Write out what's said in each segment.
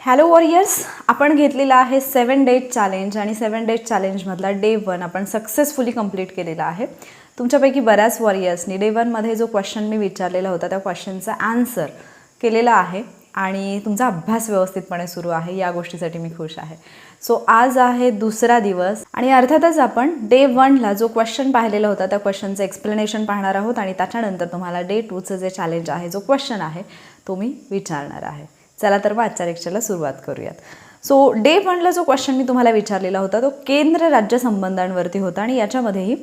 Hello warriors आपण घेतलेला आहे सेवन डेज चॅलेंज आणि सेवन डेज चॅलेंजमधला डे वन आपण सक्सेसफुली कंप्लीट केलेला आहे. तुमच्यापैकी बऱ्याच वॉरियर्सनी डे वनमध्ये जो क्वेश्चन मी विचारलेला होता त्या क्वेश्चनचा आन्सर केलेला आहे आणि तुमचा अभ्यास व्यवस्थितपणे सुरू आहे या गोष्टीसाठी मी खुश आहे. सो आज आहे दुसरा दिवस आणि अर्थातच आपण डे वनला जो क्वेश्चन पाहिलेला होता त्या क्वेश्चनचं एक्सप्लेनेशन पाहणार आहोत आणि त्याच्यानंतर तुम्हाला डे टूचं जे चॅलेंज आहे जो क्वेश्चन आहे तो मी विचारणार आहे. चला तर मग आजच्या लेक्चरला सुरुवात करूयात. सो डे वनला जो क्वेश्चन मी तुम्हाला विचारलेला होता तो केंद्र राज्य संबंधांवरती होता आणि याच्यामध्येही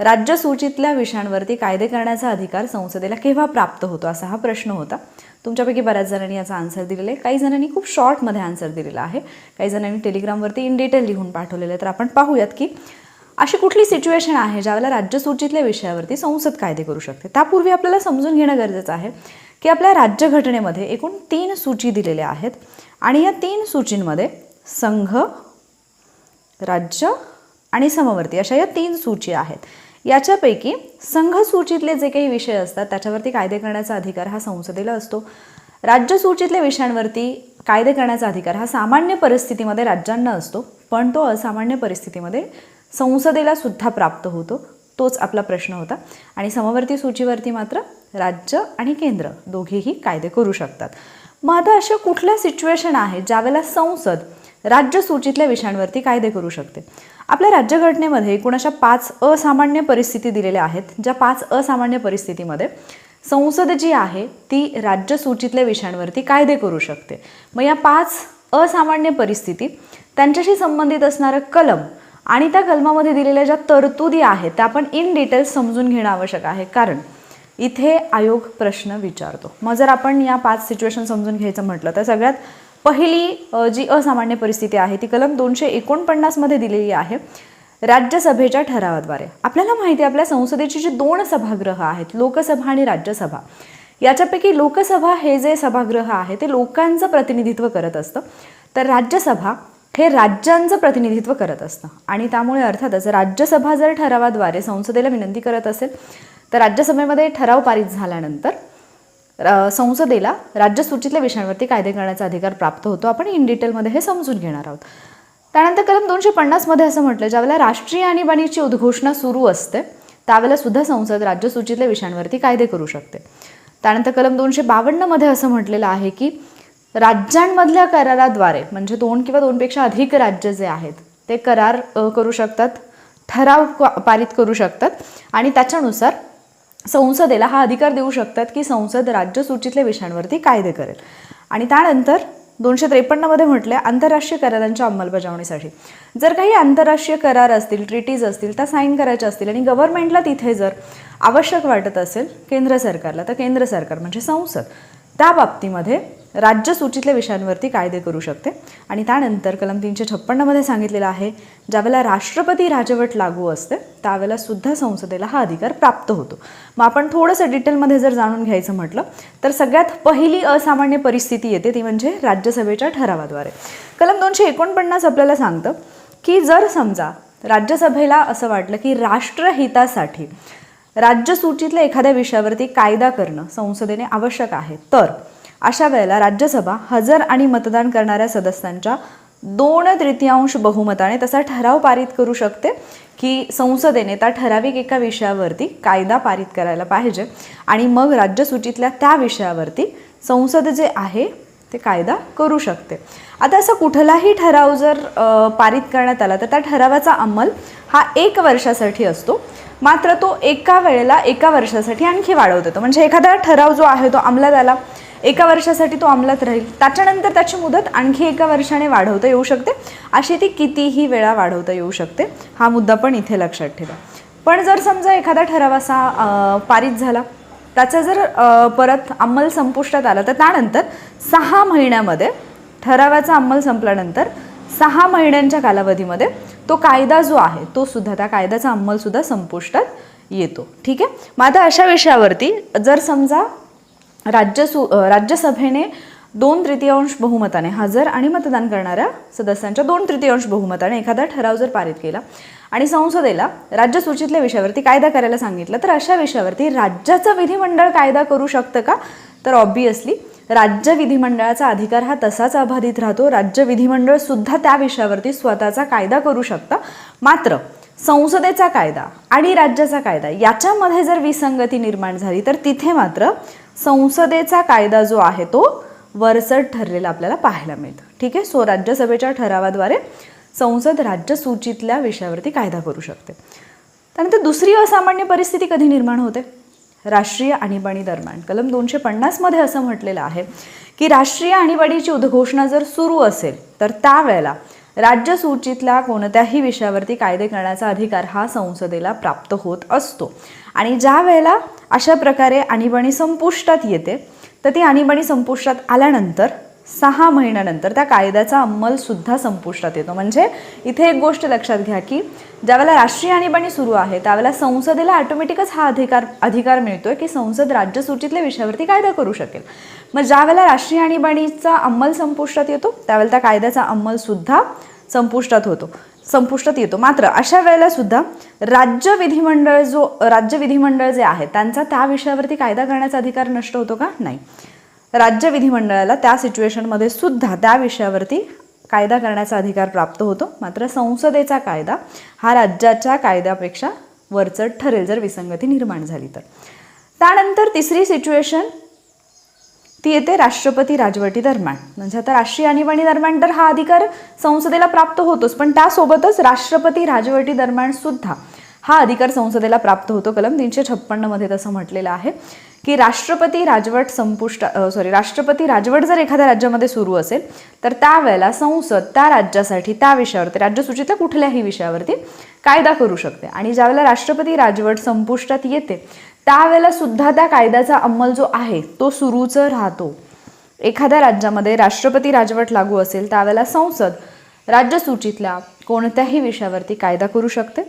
राज्यसूचीतल्या विषयांवरती कायदे करण्याचा अधिकार संसदेला केव्हा प्राप्त होतो असा हा प्रश्न होता. तुमच्यापैकी बऱ्याच जणांनी याचा आन्सर दिलेला आहे. काही जणांनी खूप शॉर्टमध्ये आन्सर दिलेला आहे. काही जणांनी टेलिग्रामवरती इन डिटेल लिहून पाठवलेलं आहे. तर आपण पाहूयात की अशी कुठली सिच्युएशन आहे ज्यावेळेला राज्यसूचीतल्या विषयावरती संसद कायदे करू शकते? त्यापूर्वी आपल्याला समजून घेणं गरजेचं आहे. की आपल्या राज्यघटनेमध्ये एकूण तीन सूची दिलेल्या आहेत. आणि या तीन सूचींमध्ये संघ राज्य आणि समवर्ती अशा या तीन सूची आहेत. याच्यापैकी संघ सूचीतले जे काही विषय असतात त्याच्यावरती कायदे करण्याचा अधिकार हा संसदेला असतो. राज्य सूचीतल्या विषयांवरती कायदे करण्याचा अधिकार हा सामान्य परिस्थितीमध्ये राज्यांना असतो पण तो असामान्य परिस्थितीमध्ये संसदेला सुद्धा प्राप्त होतो. तोच आपला प्रश्न होता. आणि समवर्ती सूचीवरती मात्र राज्य आणि केंद्र दोघेही कायदे करू शकतात. मग आता अशा कुठल्या सिच्युएशन आहे ज्यावेळेला संसद राज्य सूचीतल्या विषयांवरती कायदे करू शकते? आपल्या राज्यघटनेमध्ये एकूण अशा पाच असामान्य परिस्थिती दिलेल्या आहेत. ज्या पाच असामान्य परिस्थितीमध्ये संसद जी आहे ती राज्य सूचीतल्या विषयांवरती कायदे करू शकते. मग या पाच असामान्य परिस्थिती त्यांच्याशी संबंधित असणारं कलम आणि त्या कलमामध्ये दिलेल्या ज्या तरतुदी आहेत त्या आपण इन डिटेल्स समजून घेणं आवश्यक आहे. कारण इथे आयोग प्रश्न विचारतो. मग जर आपण या पाच सिच्युएशन समजून घ्यायचं म्हटलं तर सगळ्यात पहिली जी असामान्य परिस्थिती आहे ती कलम दोनशे एकोणपन्नासमध्ये दिलेली आहे राज्यसभेच्या ठरावाद्वारे. आपल्याला माहिती आहे आपल्या संसदेची जी दोन सभागृह आहेत लोकसभा आणि राज्यसभा याच्यापैकी लोकसभा हे जे सभागृह आहे ते लोकांचं प्रतिनिधित्व करत असतं. तर राज्यसभा हे राज्यांचं प्रतिनिधित्व करत असतं. आणि त्यामुळे अर्थातच राज्यसभा जर ठरावाद्वारे संसदेला विनंती करत असेल तर राज्यसभेमध्ये ठराव पारित झाल्यानंतर संसदेला राज्यसूचीतल्या विषयांवरती कायदे करण्याचा अधिकार प्राप्त होतो. आपण इन डिटेलमध्ये हे समजून घेणार आहोत. त्यानंतर कलम दोनशे पन्नासमध्ये असं म्हटलं ज्यावेळेला राष्ट्रीय आणीबाणीची उद्घोषणा सुरू असते त्यावेळेला सुद्धा संसद राज्यसूचीतल्या विषयांवरती कायदे करू शकते. त्यानंतर कलम दोनशे बावन्नमध्ये असं म्हटलेलं आहे की राज्यांमधल्या कराराद्वारे म्हणजे दोन किंवा दोनपेक्षा अधिक राज्य जे आहेत ते करार करू शकतात ठराव पारित करू शकतात आणि त्याच्यानुसार संसदेला हा अधिकार देऊ शकतात की संसद राज्यसूचीतल्या विषयांवरती कायदे करेल. आणि त्यानंतर दोनशे त्रेपन्नमध्ये म्हटलं आंतरराष्ट्रीय करारांच्या अंमलबजावणीसाठी. जर काही आंतरराष्ट्रीय करार असतील ट्रिटीज असतील त्या साईन करायच्या असतील आणि गव्हर्नमेंटला तिथे जर आवश्यक वाटत असेल केंद्र सरकारला तर केंद्र सरकार म्हणजे संसद त्या बाबतीमध्ये राज्य सूचीतल्या विषयांवरती कायदे करू शकते. आणि त्यानंतर कलम तीनशे छप्पन्नमध्ये सांगितलेलं आहे ज्यावेळेला राष्ट्रपती राजवट लागू असते त्यावेळेला सुद्धा संसदेला हा अधिकार प्राप्त होतो. मग आपण थोडंसं डिटेलमध्ये जर जाणून घ्यायचं म्हटलं तर सगळ्यात पहिली असामान्य परिस्थिती येते ती म्हणजे राज्यसभेच्या ठरावाद्वारे. कलम दोनशे एकोणपन्नास आपल्याला सांगतं की जर समजा राज्यसभेला असं वाटलं की राष्ट्रहितासाठी राज्यसूचीतल्या एखाद्या विषयावरती कायदा करणं संसदेने आवश्यक आहे. तर अशा वेळेला राज्यसभा हजर आणि मतदान करणाऱ्या सदस्यांच्या दोन तृतीयांश बहुमताने तसा ठराव पारित करू शकते की संसदेने त्या ठराविक एका विषयावरती कायदा पारित करायला पाहिजे आणि मग राज्यसूचीतल्या त्या विषयावरती संसद जे आहे ते कायदा करू शकते. आता असा कुठलाही ठराव जर पारित करण्यात आला तर त्या ठरावाचा अंमल हा एक वर्षासाठी असतो. मात्र तो एका वेळेला एका वर्षासाठी आणखी वाढवतो म्हणजे एखादा ठराव जो आहे तो अंमलात आला एका वर्षासाठी तो अंमलात राहील. त्याच्यानंतर त्याची मुदत आणखी एका वर्षाने वाढवता येऊ शकते. अशी ती कितीही वेळा वाढवता येऊ शकते. हा मुद्दा पण इथे लक्षात ठेवा. पण जर समजा एखादा ठराव असा पारित झाला त्याचा जर परत अंमल संपुष्टात आला तर त्यानंतर सहा महिन्यामध्ये ठरावाचा अंमल संपल्यानंतर सहा महिन्यांच्या कालावधीमध्ये तो कायदा जो आहे तो सुद्धा त्या कायद्याचा अंमलसुद्धा संपुष्टात येतो. ठीक आहे? मग आता अशा विषयावरती जर समजा राज्य सु राज्यसभेने दोन तृतीयांश बहुमताने हजर आणि मतदान करणाऱ्या सदस्यांच्या दोन तृतीयांश बहुमताने एखादा ठराव जर पारित केला आणि संसदेला राज्यसूचीतल्या विषयावरती कायदा करायला सांगितलं तर अशा विषयावरती राज्याचं विधिमंडळ कायदा करू शकतं का? तर ऑब्वियसली राज्य विधिमंडळाचा अधिकार हा तसाच अबाधित राहतो. राज्य विधिमंडळ सुद्धा त्या विषयावरती स्वतःचा कायदा करू शकतं. मात्र संसदेचा कायदा आणि राज्याचा कायदा याच्यामध्ये जर विसंगती निर्माण झाली तर तिथे मात्र संसदेचा कायदा जो आहे तो वरचढ ठरलेला आपल्याला पाहायला मिळतं. ठीक आहे? सो राज्यसभेच्या ठरावाद्वारे संसद राज्य सूचीतल्या विषयावरती कायदा करू शकते. त्यानंतर दुसरी असामान्य परिस्थिती कधी निर्माण होते? राष्ट्रीय आणीबाणी दरम्यान. कलम दोनशे पन्नासमध्ये असं म्हटलेलं आहे की राष्ट्रीय आणीबाणीची उद्घोषणा जर सुरू असेल तर त्यावेळेला राज्य सूचीतल्या कोणत्याही विषयावरती कायदे करण्याचा अधिकार हा संसदेला प्राप्त होत असतो. आणि ज्या वेळेला अशा प्रकारे आणीबाणी संपुष्टात येते तर ती आणीबाणी संपुष्टात आल्यानंतर सहा महिन्यानंतर त्या कायद्याचा अंमलसुद्धा संपुष्टात येतो. म्हणजे इथे एक गोष्ट लक्षात घ्या की ज्यावेळेला राष्ट्रीय आणीबाणी सुरू आहे त्यावेळेला संसदेला ऑटोमॅटिकच हा अधिकार अधिकार मिळतोय की संसद राज्य सूचीतल्या विषयावरती कायदा करू शकेल. मग ज्यावेळेला राष्ट्रीय आणीबाणीचा अंमल संपुष्टात येतो त्यावेळेला त्या कायद्याचा अंमलसुद्धा संपुष्टात होतो संपुष्टात येतो. मात्र अशा वेळेला सुद्धा राज्य विधिमंडळ जो राज्य विधिमंडळ जे आहे त्यांचा त्या विषयावरती कायदा करण्याचा अधिकार नष्ट होतो का? नाही. राज्य विधिमंडळाला त्या सिच्युएशनमध्ये सुद्धा त्या विषयावरती कायदा करण्याचा अधिकार प्राप्त होतो. मात्र संसदेचा कायदा हा राज्याच्या कायद्यापेक्षा वरचढ ठरेल जर विसंगती निर्माण झाली तर. त्यानंतर तिसरी सिच्युएशन ती येते राष्ट्रपती राजवटी दरम्यान. म्हणजे आता राष्ट्रीय आणीबाणी दरम्यान तर हा अधिकार संसदेला प्राप्त होतोच पण त्यासोबतच राष्ट्रपती राजवटी दरम्यान सुद्धा हा अधिकार संसदेला प्राप्त होतो. कलम तीनशे छप्पन्नमध्ये तसं म्हटलेलं आहे. की राष्ट्रपती राजवट संपुष्ट सॉरी राष्ट्रपती राजवट जर एखाद्या राज्यामध्ये सुरू असेल तर त्यावेळेला संसद त्या राज्यासाठी त्या विषयावरती राज्यसूचीतल्या कुठल्याही विषयावरती कायदा करू शकते. आणि ज्यावेळेला राष्ट्रपती राजवट संपुष्टात येते त्यावेळेला सुद्धा त्या कायद्याचा अंमल जो आहे तो सुरूच राहतो. एखाद्या राज्यामध्ये राष्ट्रपती राजवट लागू असेल त्यावेळेला संसद राज्यसूचीतल्या कोणत्याही विषयावरती कायदा करू शकते.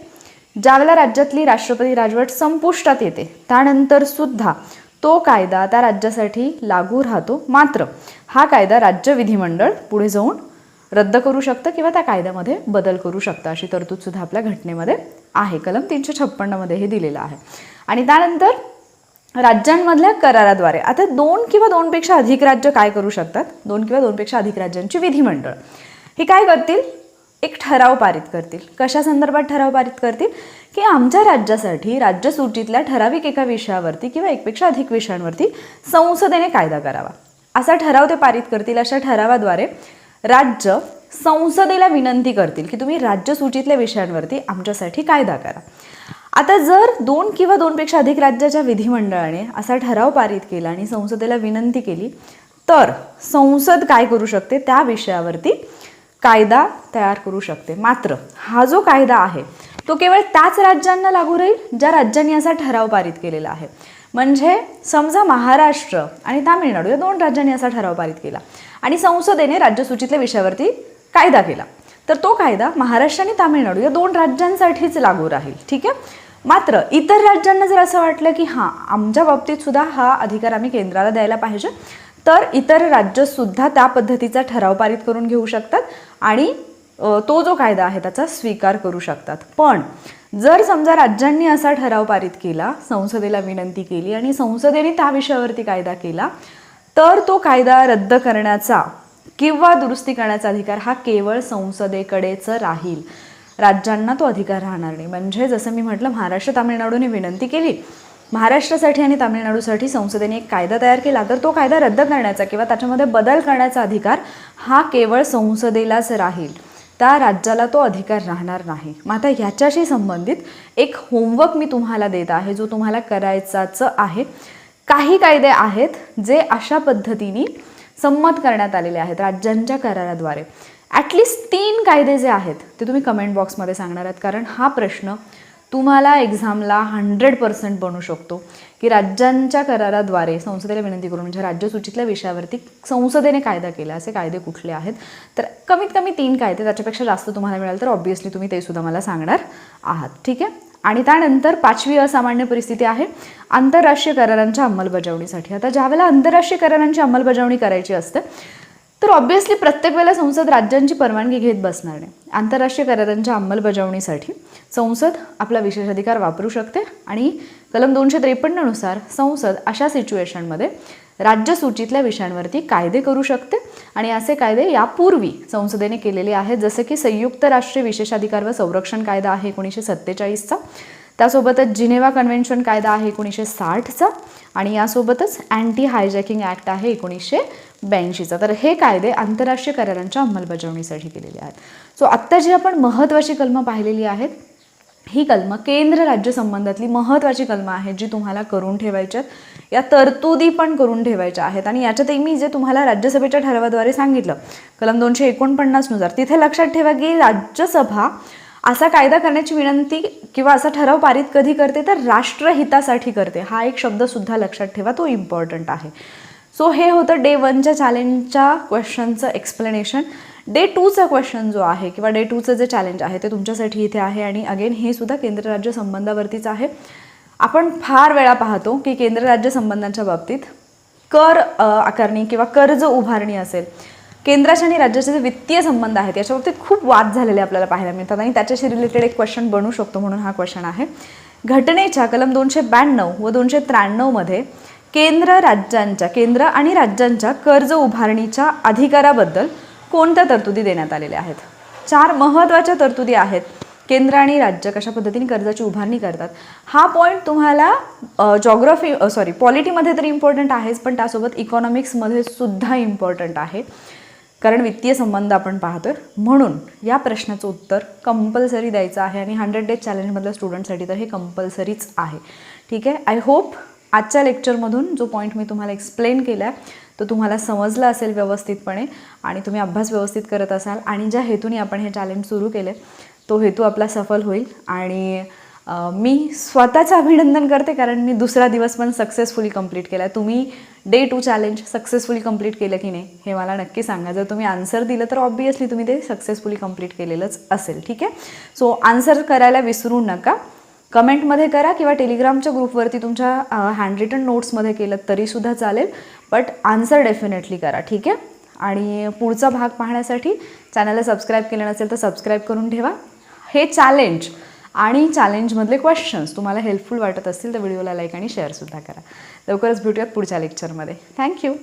ज्यावेळेला राज्यातली राष्ट्रपती राजवट संपुष्टात येते त्यानंतर सुद्धा तो कायदा त्या राज्यासाठी लागू राहतो. मात्र हा कायदा राज्य विधिमंडळ पुढे जाऊन रद्द करू शकतं किंवा त्या कायद्यामध्ये बदल करू शकतं अशी तरतूद सुद्धा आपल्या घटनेमध्ये आहे. कलम तीनशे छप्पन्नमध्ये हे दिलेलं आहे. आणि त्यानंतर राज्यांमधल्या कराराद्वारे आता दोन किंवा दोनपेक्षा अधिक राज्य काय करू शकतात? दोन किंवा दोनपेक्षा अधिक राज्यांची विधिमंडळ. हे काय करतील? एक ठराव पारित करतील. कशा संदर्भात ठराव पारित करतील? की आमच्या राज्यासाठी राज्यसूचीतल्या ठराविक एका विषयावरती किंवा एकपेक्षा अधिक विषयांवरती संसदेने कायदा करावा. असा ठराव ते पारित करतील अशा ठरावाद्वारे राज्य संसदेला विनंती करतील की तुम्ही राज्यसूचीतल्या विषयांवरती आमच्यासाठी कायदा करा. आता जर दोन किंवा दोनपेक्षा अधिक राज्याच्या विधिमंडळाने असा ठराव पारित केला आणि संसदेला विनंती केली तर संसद काय करू शकते? त्या विषयावरती कायदा तयार करू शकते. मात्र हा जो कायदा आहे तो केवळ त्याच राज्यांना लागू राहील ज्या राज्यांनी असा ठराव पारित केलेला आहे. म्हणजे समजा महाराष्ट्र आणि तामिळनाडू या दोन राज्यांनी असा ठराव पारित केला आणि संसदेने राज्यसूचीतल्या विषयावरती कायदा केला. तर तो कायदा महाराष्ट्र आणि तामिळनाडू या दोन राज्यांसाठीच लागू राहील. ठीक आहे? मात्र इतर राज्यांना जर असं वाटलं की हां आमच्या बाबतीत सुद्धा हा अधिकार आम्ही केंद्राला द्यायला पाहिजे तर इतर राज्यसुद्धा त्या पद्धतीचा ठराव पारित करून घेऊ शकतात आणि तो जो कायदा आहे त्याचा स्वीकार करू शकतात. पण जर समजा राज्यांनी असा ठराव पारित केला संसदेला विनंती केली आणि संसदेने त्या विषयावरती कायदा केला तर तो कायदा रद्द करण्याचा किंवा दुरुस्ती करण्याचा अधिकार हा केवळ संसदेकडेच राहील. राज्यांना तो अधिकार राहणार नाही. म्हणजे जसं मी म्हटलं महाराष्ट्र तामिळनाडूने विनंती केली महाराष्ट्रासाठी आणि तामिळनाडूसाठी संसदेने एक कायदा तयार केला तर तो कायदा रद्द करण्याचा किंवा त्याच्यामध्ये बदल करण्याचा अधिकार हा केवळ संसदेलाच राहील. त्या राज्याला तो अधिकार राहणार नाही. मग आता ह्याच्याशी संबंधित एक होमवर्क मी तुम्हाला देत आहे जो तुम्हाला करायचाच आहे. काही कायदे आहेत जे अशा पद्धतीने संमत करण्यात आलेले आहेत राज्यांच्या कराराद्वारे. ॲटलिस्ट तीन कायदे जे आहेत ते तुम्ही कमेंट बॉक्समध्ये सांगणार आहात कारण हा प्रश्न तुम्हाला एक्झामला हंड्रेड पर्सेंट बनू शकतो. की राज्यांच्या कराराद्वारे संसदेला विनंती करून म्हणजे राज्यसूचीतल्या विषयावरती संसदेने कायदा केला असे कायदे कुठले आहेत? तर कमीत कमी तीन कायदे त्याच्यापेक्षा जास्त तुम्हाला मिळाल तर ऑब्व्हियसली तुम्ही ते सुद्धा मला सांगणार आहात. ठीक आहे? आणि त्यानंतर पाचवी असामान्य परिस्थिती आहे आंतरराष्ट्रीय करारांच्या अंमलबजावणीसाठी. आता ज्यावेळेला आंतरराष्ट्रीय करारांची अंमलबजावणी करायची असते तर ऑब्व्हियसली प्रत्येक वेळेला संसद राज्यांची परवानगी घेत बसणार नाही आंतरराष्ट्रीय करारांच्या अंमलबजावणीसाठी संसद आपला विशेषाधिकार वापरू शकते आणि कलम दोनशे त्रेपन्ननुसार संसद अशा सिच्युएशनमध्ये राज्यसूचीतल्या विषयांवरती कायदे करू शकते आणि असे कायदे यापूर्वी संसदेने केलेले आहेत. जसं की संयुक्त राष्ट्रीय विशेषाधिकार व संरक्षण कायदा आहे एकोणीसशे सत्तेचाळीसचा. त्यासोबतच जिनेवा कन्व्हेन्शन कायदा आहे एकोणीसशे साठचा आणि यासोबतच अँटी हायजॅकिंग ॲक्ट आहे एकोणीसशे ब्याऐंशीचा. तर हे कायदे आंतरराष्ट्रीय करारांच्या अंमलबजावणीसाठी केलेले आहेत. सो आत्ता जी आपण महत्त्वाची कलमं पाहिलेली आहेत ही कलमं केंद्र राज्य संबंधातली महत्त्वाची कलमं आहेत जी तुम्हाला करून ठेवायच्यात. या तरतुदी पण करून ठेवायच्या आहेत आणि याच्यातही मी जे तुम्हाला राज्यसभेच्या ठरावाद्वारे सांगितलं कलम दोनशे एकोणपन्नासनुसार तिथे लक्षात ठेवा की राज्यसभा असा कायदा करण्याची विनंती किंवा असा ठराव पारित कधी करते तर राष्ट्रहितासाठी करते. हा एक शब्दसुद्धा लक्षात ठेवा तो इम्पॉर्टंट आहे. सो हे होतं डे वनच्या चॅलेंजच्या क्वेश्चनचं एक्सप्लेनेशन डे टूचा क्वेश्चन जो आहे किंवा डे टूचं जे चॅलेंज आहे ते तुमच्यासाठी इथे आहे आणि अगेन हे सुद्धा केंद्र राज्य संबंधावरतीच आहे. आपण फार वेळा पाहतो की केंद्र राज्य संबंधांच्या बाबतीत कर आकारणी किंवा कर्ज उभारणी असेल. केंद्राचे आणि राज्याचे जे वित्तीय संबंध आहेत याच्या बाबतीत खूप वाद झालेले आपल्याला पाहायला मिळतात आणि त्याच्याशी रिलेटेड एक क्वेश्चन बनू शकतो म्हणून हा क्वेश्चन आहे. घटनेच्या कलम दोनशे ब्याण्णव व दोनशे त्र्याण्णवमध्ये केंद्र राज्यांच्या केंद्र आणि राज्यांच्या कर्ज उभारणीच्या अधिकाराबद्दल कोणत्या तरतुदी देण्यात आलेल्या आहेत? चार महत्त्वाच्या तरतुदी आहेत. केंद्र आणि राज्य कशा पद्धतीने कर्जाची उभारणी करतात? हा पॉईंट तुम्हाला जॉग्रफी सॉरी पॉलिटीमध्ये तरी इम्पॉर्टंट आहेच पण त्यासोबत इकॉनॉमिक्समध्ये सुद्धा इम्पॉर्टंट आहे. कारण वित्तीय संबंध आपण पाहतोय. म्हणून या प्रश्नाचं उत्तर कंपल्सरी द्यायचं आहे आणि हंड्रेड डेज चॅलेंजमधल्या स्टुडंटसाठी तर हे कंपल्सरीच आहे. ठीक आहे? आय होप आजच्या लेक्चरमधून जो पॉईंट मी तुम्हाला एक्सप्लेन केला आहे तो तुम्हाला समजला असेल व्यवस्थितपणे आणि तुम्ही अभ्यास व्यवस्थित करत असाल आणि ज्या हेतूने आपण हे चॅलेंज सुरू केले तो हेतू आपला सफल होईल आणि मी स्वतःचं अभिनंदन करते कारण मी दुसरा दिवस पण सक्सेसफुली कंप्लीट केला आहे तुम्ही day two challenge successfully complete केलं की नाही हे मला नक्की सांगा. जर तुम्ही आन्सर दिलं तर ऑब्वियसली तुम्ही ते सक्सेसफुली कंप्लीट केलेलंच असेल ठीक आहे? सो आन्सर करायला विसरू नका. कमेंटमध्ये करा किंवा टेलिग्रामच्या ग्रुपवरती तुमच्या हँड रिटन नोट्समध्ये केलं तरीसुद्धा चालेल. बट आन्सर डेफिनेटली करा ठीक आहे? आणि पुढचा भाग पाहण्यासाठी चॅनलला सबस्क्राईब केलं नसेल तर सबस्क्राईब करून ठेवा. हे चॅलेंज आणि चॅलेंजमधले क्वेश्चन्स तुम्हाला हेल्पफुल वाटत असतील तर व्हिडिओला लाईक आणि शेअरसुद्धा करा. लवकरच भेटूयात पुढच्या लेक्चरमध्ये थँक्यू